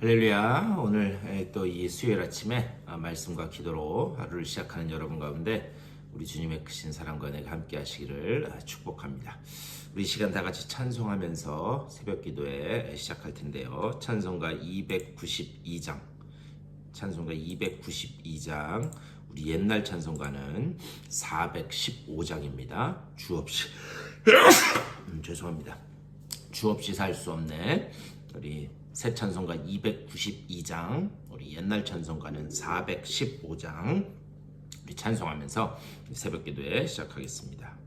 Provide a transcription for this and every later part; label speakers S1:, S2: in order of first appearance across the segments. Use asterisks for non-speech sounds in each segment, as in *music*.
S1: 할렐루야. 오늘 또 이 수요일 아침에 아, 말씀과 기도로 하루를 시작하는 여러분 가운데 우리 주님의 크신 사랑과 은혜가 함께 하시기를 아, 축복합니다. 우리 시간 다 같이 찬송하면서 새벽 기도에 시작할 텐데요. 찬송가 292장. 찬송가 292장. 우리 옛날 찬송가는 415장입니다. 주 없이 *coughs* 음, 죄송합니다. 주 없이 살 수 없네. 우리 새 찬송가 292장, 우리 옛날 찬송가는 415장. 우리 찬송하면서 새벽 기도에 시작하겠습니다.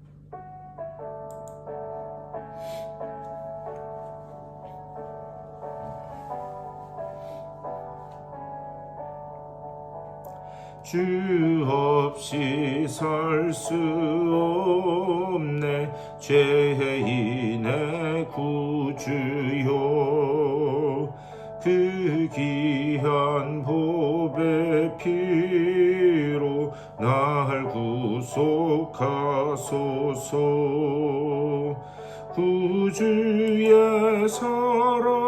S1: 주 없이 살수 없네 죄인의 구주요 구속하소서. 구주의 사랑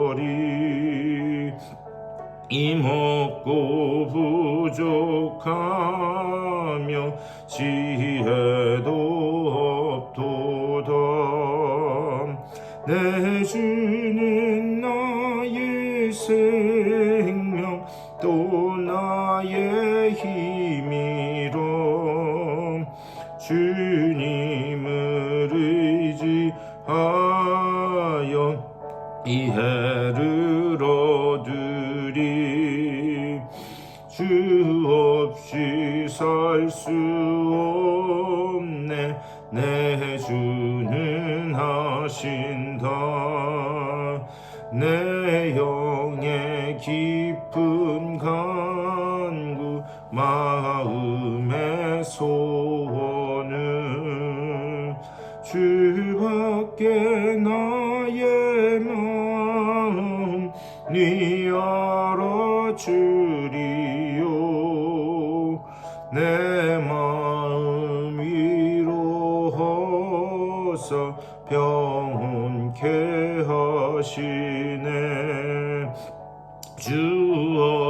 S1: 서리. 이먹고 부족하며 지혜도 없도다. 내 간구 마음의 소원은 주밖에 나의 마음 네 알아주리요. 내 마음 위로하사 평온케 하시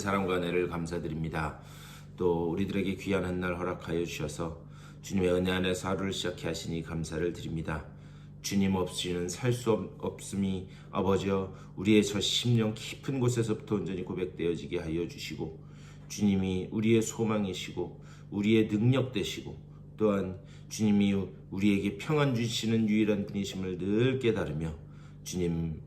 S1: 사랑과 은혜를 감사드립니다. 또 우리들에게 귀한 한 날 허락하여 주셔서 주님의 은혜 안에서 하루를 시작해 하시니 감사를 드립니다. 주님 없이는 살 수 없음이 아버지여 우리의 저 심령 깊은 곳에서부터 온전히 고백되어지게 하여 주시고 주님이 우리의 소망이시고 우리의 능력 되시고 또한 주님이 우리에게 평안 주시는 유일한 분이심을 늘 깨달으며 주님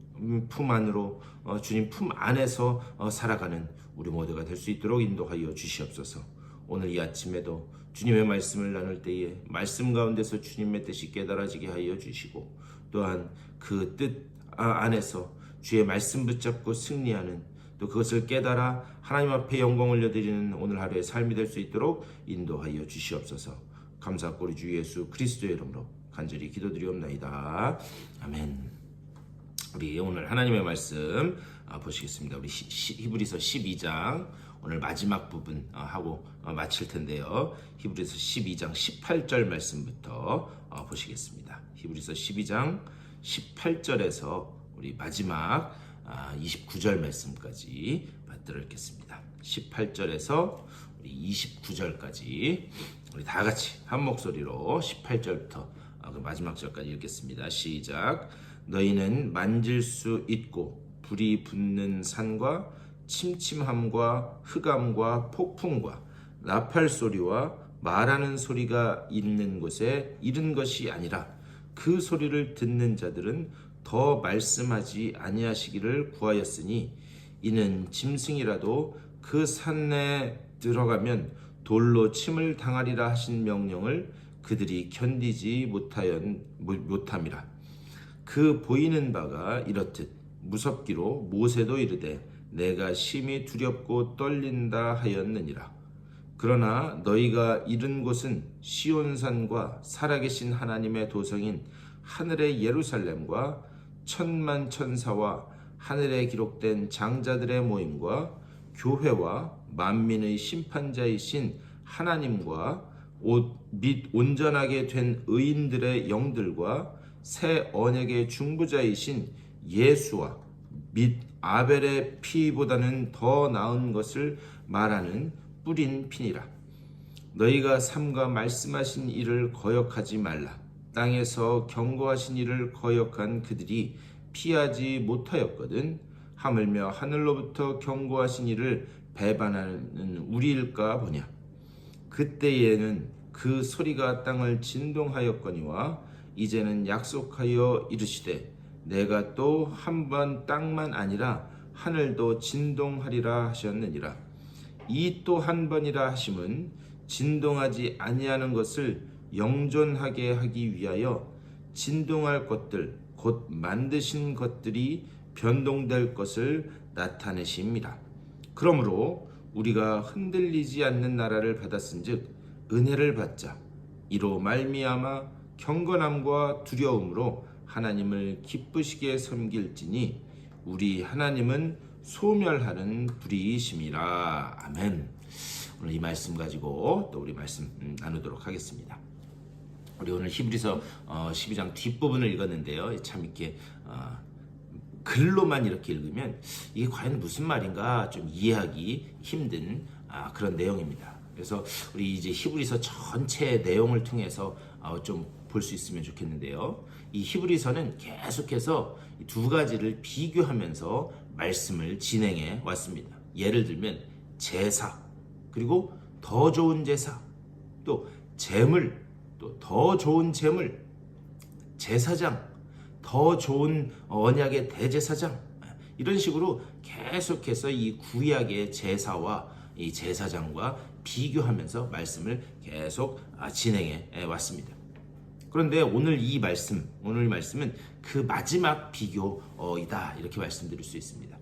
S1: 품 안으로 어, 주님 품 안에서 어, 살아가는 우리 모두가 될 수 있도록 인도하여 주시옵소서. 오늘 이 아침에도 주님의 말씀을 나눌 때에 말씀 가운데서 주님의 뜻이 깨달아지게 하여 주시고 또한 그 뜻 안에서 주의 말씀 붙잡고 승리하는 또 그것을 깨달아 하나님 앞에 영광 올려드리는 오늘 하루의 삶이 될 수 있도록 인도하여 주시옵소서. 감사하고 우리 주 예수 그리스도의 이름으로 간절히 기도드리옵나이다. 아멘. 우리 오늘 하나님의 말씀 아, 보시겠습니다. 우리 히브리서 12장 오늘 마지막 부분 어, 하고 어, 마칠 텐데요. 히브리서 12장 18절 말씀부터 어, 보시겠습니다. 히브리서 12장 18절에서 우리 마지막 아, 29절 말씀까지 받들어 읽겠습니다. 18절에서 우리 29절까지 우리 다 같이 한 목소리로 18절부터 아, 그 마지막 절까지 읽겠습니다. 시작. 너희는 만질 수 있고 불이 붙는 산과 침침함과 흑암과 폭풍과 나팔 소리와 말하는 소리가 있는 곳에 이른 것이 아니라 그 소리를 듣는 자들은 더 말씀하지 아니하시기를 구하였으니 이는 짐승이라도 그 산에 들어가면 돌로 침을 당하리라 하신 명령을 그들이 견디지 못하였 못함이라. 그 보이는 바가 이렇듯 무섭기로 모세도 이르되 내가 심히 두렵고 떨린다 하였느니라. 그러나 너희가 이른 곳은 시온산과 살아계신 하나님의 도성인 하늘의 예루살렘과 천만 천사와 하늘에 기록된 장자들의 모임과 교회와 만민의 심판자이신 하나님과 옷, 및 온전하게 된 의인들의 영들과 새 언약의 중보자이신 예수와 및 아벨의 피보다는 더 나은 것을 말하는 뿌린 피니라. 너희가 삼가 말씀하신 일을 거역하지 말라. 땅에서 경고하신 일을 거역한 그들이 피하지 못하였거든. 하물며 하늘로부터 경고하신 일을 배반하는 우리일까 보냐. 그때에는 그 소리가 땅을 진동하였거니와 이제는 약속하여 이르시되 내가 또 한 번 땅만 아니라 하늘도 진동하리라 하셨느니라. 이 또 한 번이라 하심은 진동하지 아니하는 것을 영존하게 하기 위하여 진동할 것들 곧 만드신 것들이 변동될 것을 나타내십니다. 그러므로 우리가 흔들리지 않는 나라를 받았은즉 은혜를 받자 이로 말미암아 경건함과 두려움으로 하나님을 기쁘시게 섬길지니 우리 하나님은 소멸하는 불이심이라 아멘. 오늘 이 말씀 가지고 또 우리 말씀 음, 나누도록 하겠습니다. 우리 오늘 히브리서 어, 12장 뒷부분을 읽었는데요. 참 이렇게 어, 글로만 이렇게 읽으면 이게 과연 무슨 말인가 좀 이해하기 힘든 아, 그런 내용입니다. 그래서 우리 이제 히브리서 전체 내용을 통해서 어, 좀 볼 수 있으면 좋겠는데요. 이 히브리서는 계속해서 이두 가지를 비교하면서 말씀을 진행해 왔습니다. 예를 들면 제사 그리고 더 좋은 제사 또 재물 또 더 좋은 재물 제사장 더 좋은 언약의 대제사장 이런 식으로 계속해서 이 구약의 제사와 이 제사장과 비교하면서 말씀을 계속 아, 진행해 왔습니다. 그런데 오늘 이 말씀, 오늘 말씀은 그 마지막 비교이다 이렇게 말씀드릴 수 있습니다.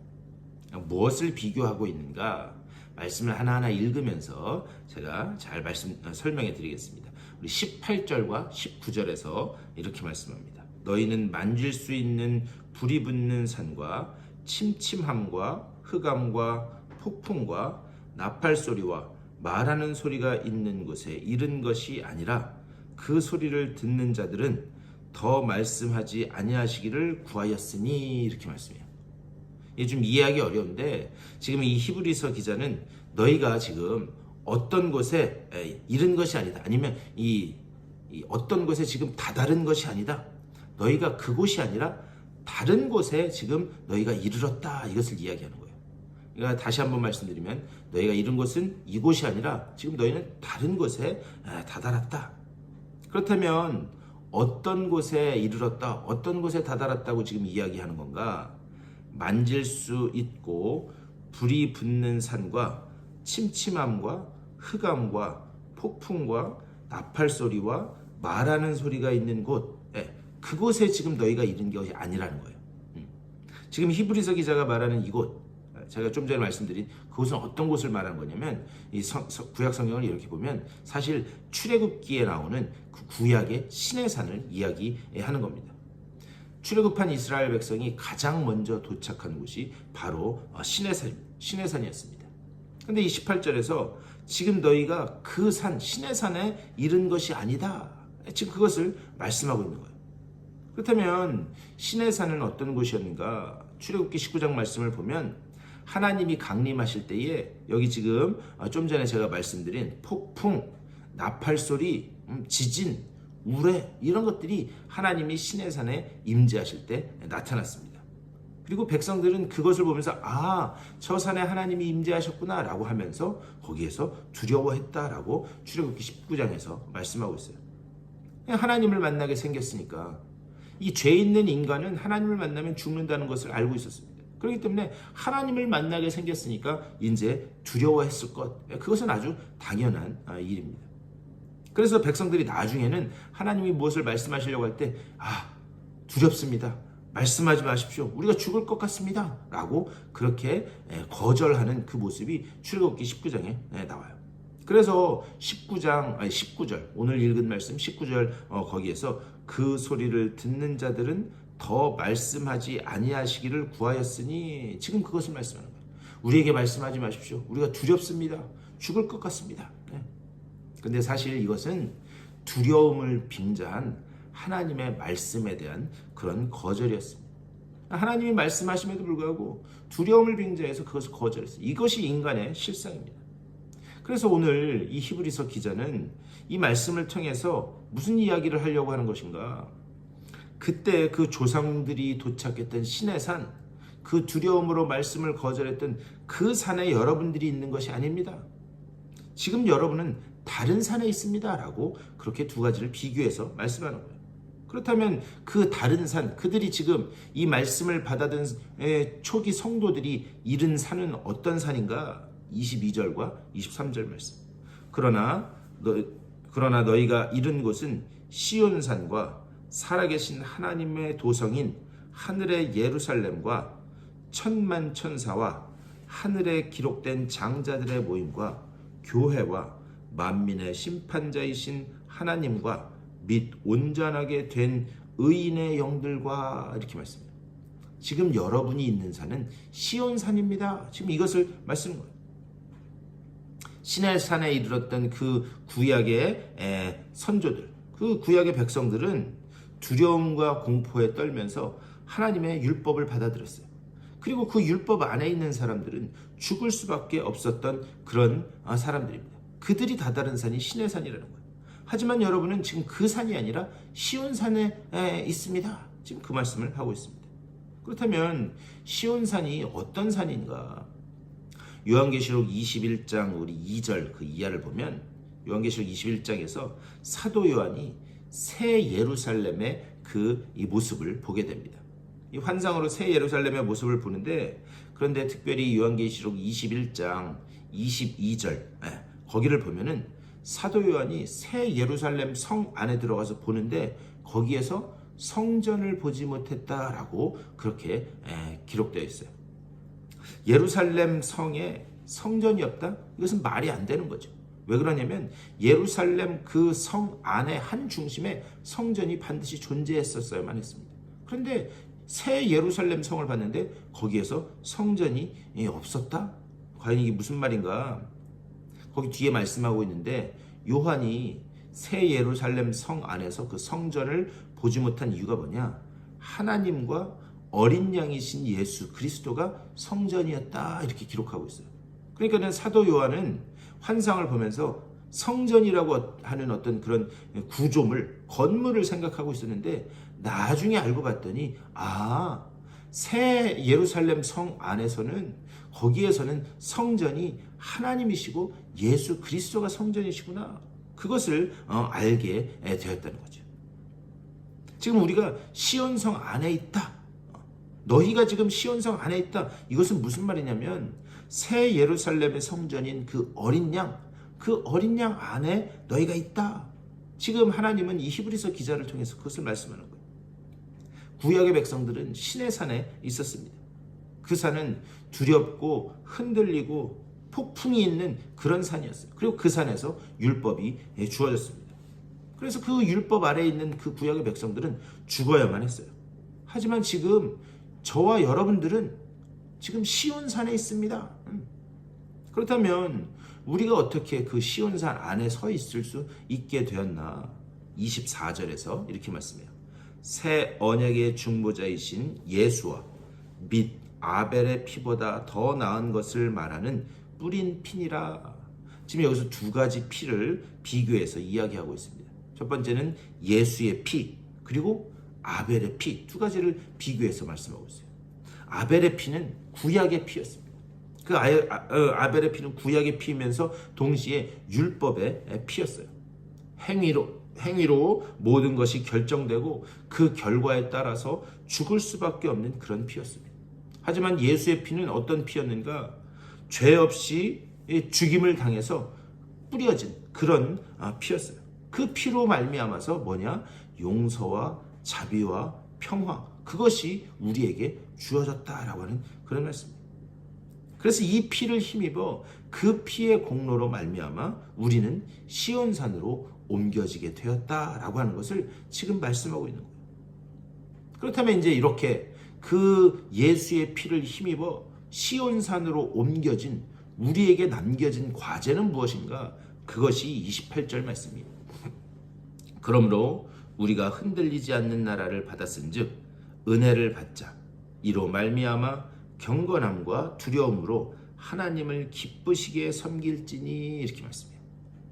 S1: 무엇을 비교하고 있는가? 말씀을 하나하나 읽으면서 제가 잘 말씀 설명해 드리겠습니다. 우리 18절과 19절에서 이렇게 말씀합니다. 너희는 만질 수 있는 불이 붙는 산과 침침함과 흑암과 폭풍과 나팔 소리와 말하는 소리가 있는 곳에 이른 것이 아니라 그 소리를 듣는 자들은 더 말씀하지 아니하시기를 구하였으니 이렇게 말씀해요. 이게 좀 이해하기 어려운데 지금 이 히브리서 기자는 너희가 지금 어떤 곳에 이른 것이 아니다. 아니면 이, 이 어떤 곳에 지금 다다른 것이 아니다. 너희가 그곳이 아니라 다른 곳에 지금 너희가 이르렀다. 이것을 이야기하는 거예요. 그러니까 다시 한번 말씀드리면 너희가 이른 곳은 이곳이 아니라 지금 너희는 다른 곳에 다다랐다. 그렇다면 어떤 곳에 이르렀다, 어떤 곳에 다다랐다고 지금 이야기하는 건가? 만질 수 있고 불이 붙는 산과 침침함과 흑암과 폭풍과 나팔 소리와 말하는 소리가 있는 곳, 예, 그곳에 지금 너희가 이른 것이 아니라는 거예요. 음. 지금 히브리서 기자가 말하는 이곳, 제가 좀 전에 말씀드린 그곳은 어떤 곳을 말하는 거냐면 이 성, 구약 성경을 이렇게 보면 사실 출애굽기에 나오는 그 구약의 신의 산을 이야기하는 겁니다. 출애굽한 이스라엘 백성이 가장 먼저 도착한 곳이 바로 신의 산, 신의 산이었습니다. 근데 이 18절에서 지금 너희가 그 산, 신의 산에 이른 것이 아니다. 지금 그것을 말씀하고 있는 거예요. 그렇다면 신의 산은 어떤 곳이었는가? 출애굽기 19장 말씀을 보면 하나님이 강림하실 때에 여기 지금 어, 좀 전에 제가 말씀드린 폭풍, 나팔 소리, 음, 지진, 우레 이런 것들이 하나님이 신의 산에 임재하실 때 나타났습니다. 그리고 백성들은 그것을 보면서 아, 저 산에 하나님이 임재하셨구나라고 하면서 거기에서 두려워했다라고 출애굽기 19장에서 말씀하고 있어요. 하나님을 만나게 생겼으니까 이 죄 있는 인간은 하나님을 만나면 죽는다는 것을 알고 있었습니다. 그렇기 때문에 하나님을 만나게 생겼으니까 이제 두려워했을 것. 그것은 아주 당연한 아, 일입니다. 그래서 백성들이 나중에는 하나님이 무엇을 말씀하시려고 할 때, 아, 두렵습니다. 말씀하지 마십시오. 우리가 죽을 것 같습니다. 라고 그렇게 거절하는 그 모습이 출애굽기 19장에 나와요. 그래서 19장 아니 19절 오늘 읽은 말씀 19절 어, 거기에서 그 소리를 듣는 자들은 더 말씀하지 아니하시기를 구하였으니 지금 그것을 말씀하는 거예요. 우리에게 말씀하지 마십시오. 우리가 두렵습니다. 죽을 것 같습니다. 네. 근데 사실 이것은 두려움을 빙자한 하나님의 말씀에 대한 그런 거절이었습니다. 하나님이 말씀하심에도 불구하고 두려움을 빙자해서 그것을 거절했어요. 이것이 인간의 실상입니다. 그래서 오늘 이 히브리서 기자는 이 말씀을 통해서 무슨 이야기를 하려고 하는 것인가? 그때 그 조상들이 도착했던 신의 산, 그 두려움으로 말씀을 거절했던 그 산에 여러분들이 있는 것이 아닙니다. 지금 여러분은 다른 산에 있습니다. 라고 그렇게 두 가지를 비교해서 말씀하는 거예요. 그렇다면 그 다른 산, 그들이 지금 이 말씀을 받아든 초기 성도들이 이른 산은 어떤 산인가? 22절과 23절 말씀. 그러나 너, 그러나 너희가 이른 곳은 시온산과 살아계신 하나님의 도성인 하늘의 예루살렘과 천만 천사와 하늘에 기록된 장자들의 모임과 교회와 만민의 심판자이신 하나님과 및 온전하게 된 의인의 영들과 이렇게 말씀합니다. 지금 여러분이 있는 산은 시온산입니다. 지금 이것을 말씀하는 거예요. 시내산에 이르렀던 그 구약의 선조들, 그 구약의 백성들은 두려움과 공포에 떨면서 하나님의 율법을 받아들였어요. 그리고 그 율법 안에 있는 사람들은 죽을 수밖에 없었던 그런 아, 사람들입니다. 그들이 다다른 산이 신의 산이라는 거예요. 하지만 여러분은 지금 그 산이 아니라 시온 산에 있습니다. 지금 그 말씀을 하고 있습니다. 그렇다면 시온 산이 어떤 산인가? 요한계시록 21장 우리 2절 그 이하를 보면 요한계시록 21장에서 사도 요한이 새 예루살렘의 그 이 모습을 보게 됩니다. 이 환상으로 새 예루살렘의 모습을 보는데 그런데 특별히 요한계시록 21장 22절 예, 거기를 보면은 사도 요한이 새 예루살렘 성 안에 들어가서 보는데 거기에서 성전을 보지 못했다라고 그렇게 예, 기록되어 있어요. 예루살렘 성에 성전이 없다? 이것은 말이 안 되는 거죠. 왜 그러냐면 예루살렘 그 성 안에 한 중심에 성전이 반드시 존재했었어야만 했습니다. 그런데 새 예루살렘 성을 봤는데 거기에서 성전이 없었다? 과연 이게 무슨 말인가? 거기 뒤에 말씀하고 있는데 요한이 새 예루살렘 성 안에서 그 성전을 보지 못한 이유가 뭐냐? 하나님과 어린 양이신 예수 그리스도가 성전이었다 이렇게 기록하고 있어요. 그러니까는 사도 요한은 환상을 보면서 성전이라고 하는 어떤 그런 구조물, 건물을 생각하고 있었는데 나중에 알고 봤더니 아, 새 예루살렘 성 안에서는 거기에서는 성전이 하나님이시고 예수 그리스도가 성전이시구나. 그것을 어, 알게 되었다는 거죠. 지금 우리가 시온성 안에 있다. 너희가 지금 시온성 안에 있다. 이것은 무슨 말이냐면 새 예루살렘의 성전인 그 어린 양, 그 어린 양 안에 너희가 있다. 지금 하나님은 이 히브리서 기자를 통해서 그것을 말씀하는 거예요. 구약의 백성들은 신의 산에 있었습니다. 그 산은 두렵고 흔들리고 폭풍이 있는 그런 산이었어요. 그리고 그 산에서 율법이 주어졌습니다. 그래서 그 율법 아래에 있는 그 구약의 백성들은 죽어야만 했어요. 하지만 지금 저와 여러분들은 지금 시온산에 있습니다. 음. 그렇다면 우리가 어떻게 그 시온산 안에 서 있을 수 있게 되었나? 24절에서 이렇게 말씀해요. 새 언약의 중보자이신 예수와 및 아벨의 피보다 더 나은 것을 말하는 뿌린 피니라. 지금 여기서 두 가지 피를 비교해서 이야기하고 있습니다. 첫 번째는 예수의 피, 그리고 아벨의 피 두 가지를 비교해서 말씀하고 있어요. 아벨의 피는 구약의 피였습니다. 그 아, 어, 아벨의 피는 구약의 피이면서 동시에 율법의 피였어요. 행위로 행위로 모든 것이 결정되고 그 결과에 따라서 죽을 수밖에 없는 그런 피였습니다. 하지만 예수의 피는 어떤 피였는가? 죄 없이 죽임을 당해서 뿌려진 그런 아, 피였어요. 그 피로 말미암아서 뭐냐? 용서와 자비와 평화 그것이 우리에게 주어졌다라고 하는 그런 말씀입니다. 그래서 이 피를 힘입어 그 피의 공로로 말미암아 우리는 시온산으로 옮겨지게 되었다라고 하는 것을 지금 말씀하고 있는 거예요. 그렇다면 이제 이렇게 그 예수의 피를 힘입어 시온산으로 옮겨진 우리에게 남겨진 과제는 무엇인가? 그것이 28절 말씀입니다. 그러므로 우리가 흔들리지 않는 나라를 받았은즉 은혜를 받자 이로 말미암아 경건함과 두려움으로 하나님을 기쁘시게 섬길지니 이렇게 말씀해요.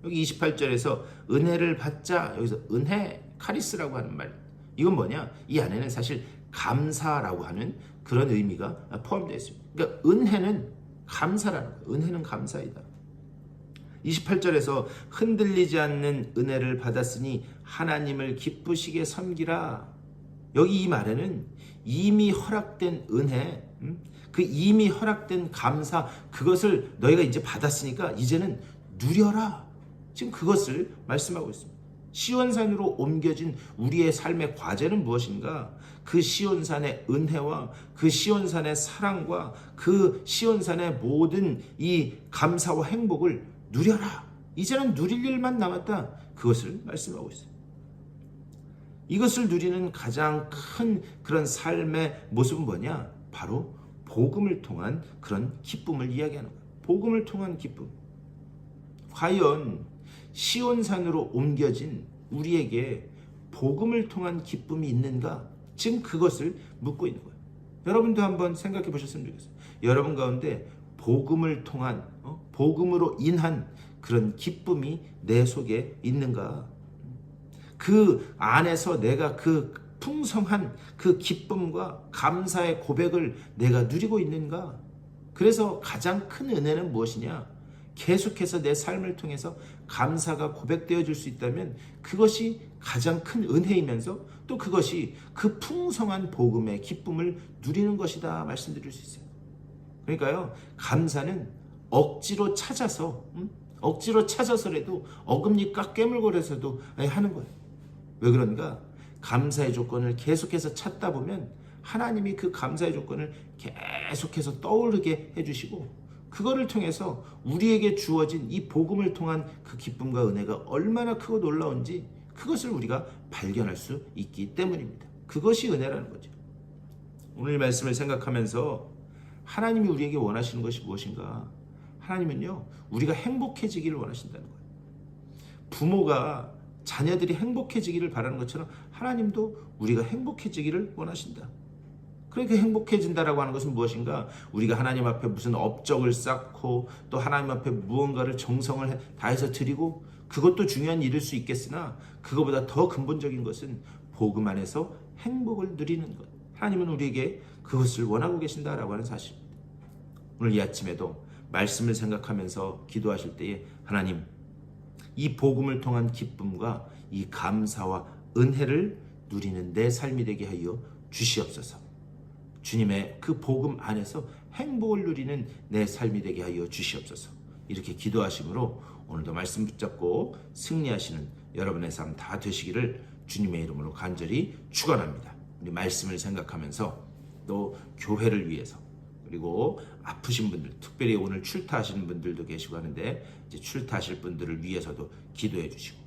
S1: 여기 28절에서 은혜를 받자 여기서 은혜 카리스라고 하는 말 이건 뭐냐? 이 안에는 사실 감사라고 하는 그런 의미가 포함되어 있습니다. 그러니까 은혜는 감사라는 거예요. 은혜는 감사이다. 28절에서 흔들리지 않는 은혜를 받았으니 하나님을 기쁘시게 섬기라. 여기 이 말에는 이미 허락된 은혜, 음? 그 이미 허락된 감사, 그것을 너희가 이제 받았으니까 이제는 누려라. 지금 그것을 말씀하고 있습니다. 시온산으로 옮겨진 우리의 삶의 과제는 무엇인가? 그 시온산의 은혜와 그 시온산의 사랑과 그 시온산의 모든 이 감사와 행복을 누려라. 이제는 누릴 일만 남았다. 그것을 말씀하고 있어요. 이것을 누리는 가장 큰 그런 삶의 모습은 뭐냐? 바로 복음을 통한 그런 기쁨을 이야기하는 거예요. 복음을 통한 기쁨. 과연 시온산으로 옮겨진 우리에게 복음을 통한 기쁨이 있는가? 지금 그것을 묻고 있는 거예요. 여러분도 한번 생각해 보셨으면 좋겠어요. 여러분 가운데 복음을 통한 어? 복음으로 인한 그런 기쁨이 내 속에 있는가? 그 안에서 내가 그 풍성한 그 기쁨과 감사의 고백을 내가 누리고 있는가? 그래서 가장 큰 은혜는 무엇이냐? 계속해서 내 삶을 통해서 감사가 고백되어질 수 있다면 그것이 가장 큰 은혜이면서 또 그것이 그 풍성한 복음의 기쁨을 누리는 것이다 말씀드릴 수 있어요. 그러니까요, 감사는 억지로 찾아서, 음? 억지로 찾아서라도 어금니까 깨물고라서도 하는 거예요. 왜 그런가? 감사의 조건을 계속해서 찾다 보면 하나님이 그 감사의 조건을 계속해서 떠오르게 해주시고 그거를 통해서 우리에게 주어진 이 복음을 통한 그 기쁨과 은혜가 얼마나 크고 놀라운지 그것을 우리가 발견할 수 있기 때문입니다. 그것이 은혜라는 거죠. 오늘 말씀을 생각하면서 하나님이 우리에게 원하시는 것이 무엇인가? 하나님은요, 우리가 행복해지기를 원하신다는 거예요. 부모가 자녀들이 행복해지기를 바라는 것처럼 하나님도 우리가 행복해지기를 원하신다. 그렇게 행복해진다라고 하는 것은 무엇인가? 우리가 하나님 앞에 무슨 업적을 쌓고 또 하나님 앞에 무언가를 정성을 다해서 드리고 그것도 중요한 일일 수 있겠으나 그거보다 더 근본적인 것은 복음 안에서 행복을 누리는 것. 하나님은 우리에게 그것을 원하고 계신다라고 하는 사실입니다. 오늘 이 아침에도 말씀을 생각하면서 기도하실 때에 하나님 이 복음을 통한 기쁨과 이 감사와 은혜를 누리는 내 삶이 되게 하여 주시옵소서. 주님의 그 복음 안에서 행복을 누리는 내 삶이 되게 하여 주시옵소서. 이렇게 기도하심으로 오늘도 말씀 붙잡고 승리하시는 여러분의 삶 다 되시기를 주님의 이름으로 간절히 축원합니다. 우리 말씀을 생각하면서 또 교회를 위해서 그리고 아프신 분들, 특별히 오늘 출타하시는 분들도 계시고 하는데 이제 출타하실 분들을 위해서도 기도해 주시고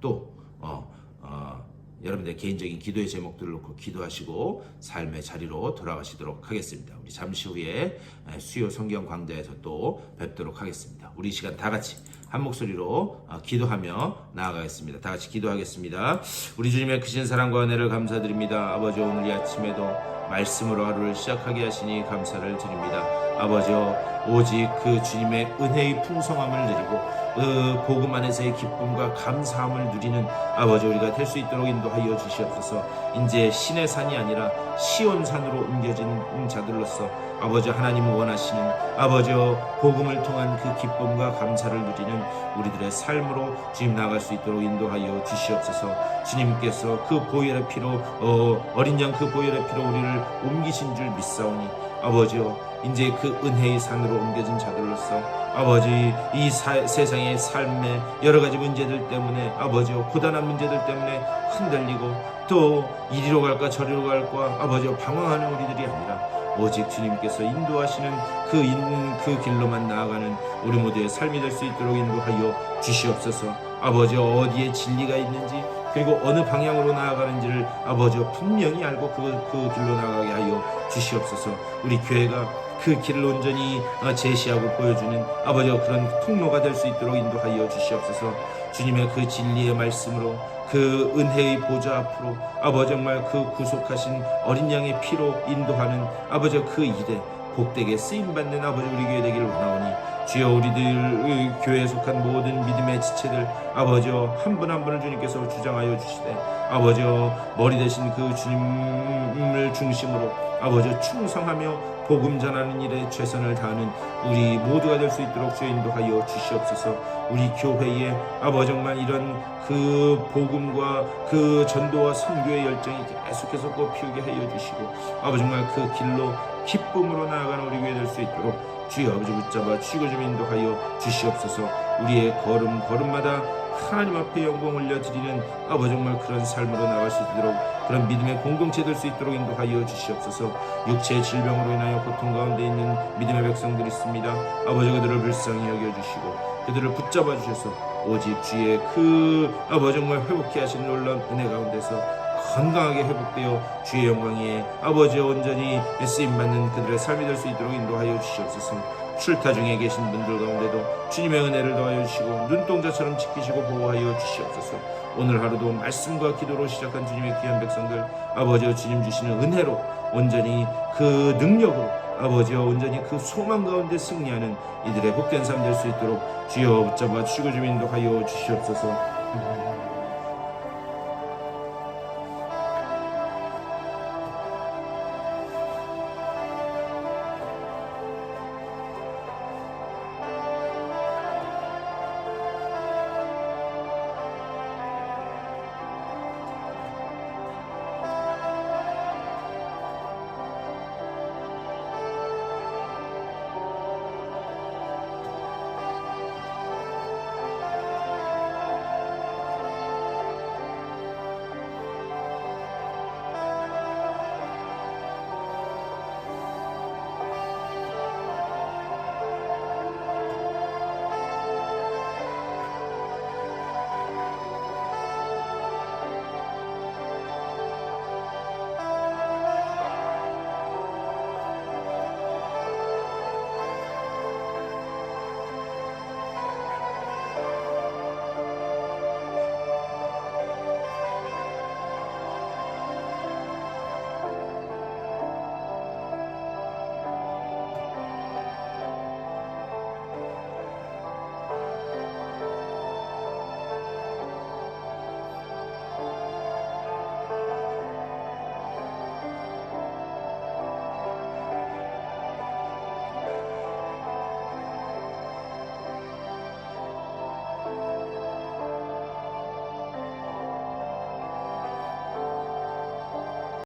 S1: 또 어, 어, 여러분들 개인적인 기도의 제목들을 놓고 기도하시고 삶의 자리로 돌아가시도록 하겠습니다. 우리 잠시 후에 수요 성경 광자에서 또 뵙도록 하겠습니다. 우리 이 시간 다 같이 한 목소리로 어, 기도하며 나아가겠습니다. 다 같이 기도하겠습니다. 우리 주님의 크신 사랑과 은혜를 감사드립니다. 아버지 오늘 이 아침에도 말씀으로 하루를 시작하게 하시니 감사를 드립니다. 아버지여 오직 그 주님의 은혜의 풍성함을 누리고 그 복음 안에서의 기쁨과 감사함을 누리는 아버지 우리가 될 수 있도록 인도하여 주시옵소서. 이제 신의 산이 아니라 시온 산으로 옮겨진 자들로서 아버지 하나님 원하시는 아버지여 복음을 통한 그 기쁨과 감사를 누리는 우리들의 삶으로 주님 나아갈 수 있도록 인도하여 주시옵소서. 주님께서 그 보혈의 피로 어, 어린 양 그 보혈의 피로 우리를 옮기신 줄 믿사오니 아버지여 이제 그 은혜의 산으로 옮겨진 자들로서 아버지 이 사- 세상의 삶의 여러 가지 문제들 때문에 아버지여 고단한 문제들 때문에 흔들리고 또 이리로 갈까 저리로 갈까 아버지여 방황하는 우리들이 아니라 오직 주님께서 인도하시는 그 있는 그 길로만 나아가는 우리 모두의 삶이 될 수 있도록 인도하여 주시옵소서. 아버지 어디에 진리가 있는지 그리고 어느 방향으로 나아가는지를 아버지 분명히 알고 그, 그 길로 나가게 하여 주시옵소서. 우리 교회가 그 길을 온전히 어, 제시하고 보여주는 아버지 그런 통로가 될 수 있도록 인도하여 주시옵소서. 주님의 그 진리의 말씀으로 그 은혜의 보좌 앞으로 아버지 정말 그 구속하신 어린 양의 피로 인도하는 아버지 그 일에 복되게 쓰임 받는 아버지 우리 교회 되기를 원하오니 주여 우리들 교회에 속한 모든 믿음의 지체들 아버지여 한 분 한 분을 주님께서 주장하여 주시되 아버지여 머리 대신 그 주님을 중심으로 아버지여 충성하며 복음 전하는 일에 최선을 다하는 우리 모두가 될 수 있도록 주여 인도하여 주시옵소서. 우리 교회에 아버지 정말 이런 그 복음과 그 전도와 선교의 열정이 계속해서 꽃피우게 하여 주시고 아버지 정말 그 길로 기쁨으로 나아가는 우리 교회 될 수 있도록 주여 아버지 붙잡아 주시고 좀 인도하여 주시옵소서. 우리의 걸음 걸음마다 하나님 앞에 영광 올려드리는 아버지 정말 그런 삶으로 나갈 수 있도록 그런 믿음의 공동체 될 수 있도록 인도하여 주시옵소서. 육체의 질병으로 인하여 고통 가운데 있는 믿음의 백성들이 있습니다. 아버지 그들을 불쌍히 여겨주시고 그들을 붙잡아 주셔서 오직 주의 그 아버지 정말 회복케 하신 놀라운 은혜 가운데서 건강하게 회복되어 주의 영광에 아버지 온전히 쓰임 받는 그들의 삶이 될 수 있도록 인도하여 주시옵소서. 출타 중에 계신 분들 가운데도 주님의 은혜를 더하여 주시고 눈동자처럼 지키시고 보호하여 주시옵소서. 오늘 하루도 말씀과 기도로 시작한 주님의 귀한 백성들 아버지여 주님 주시는 은혜로 온전히 그 능력으로 아버지여 온전히 그 소망 가운데 승리하는 이들의 복된 삶 될 수 있도록 주여 붙잡아 주시고 좀 인도하여 주시옵소서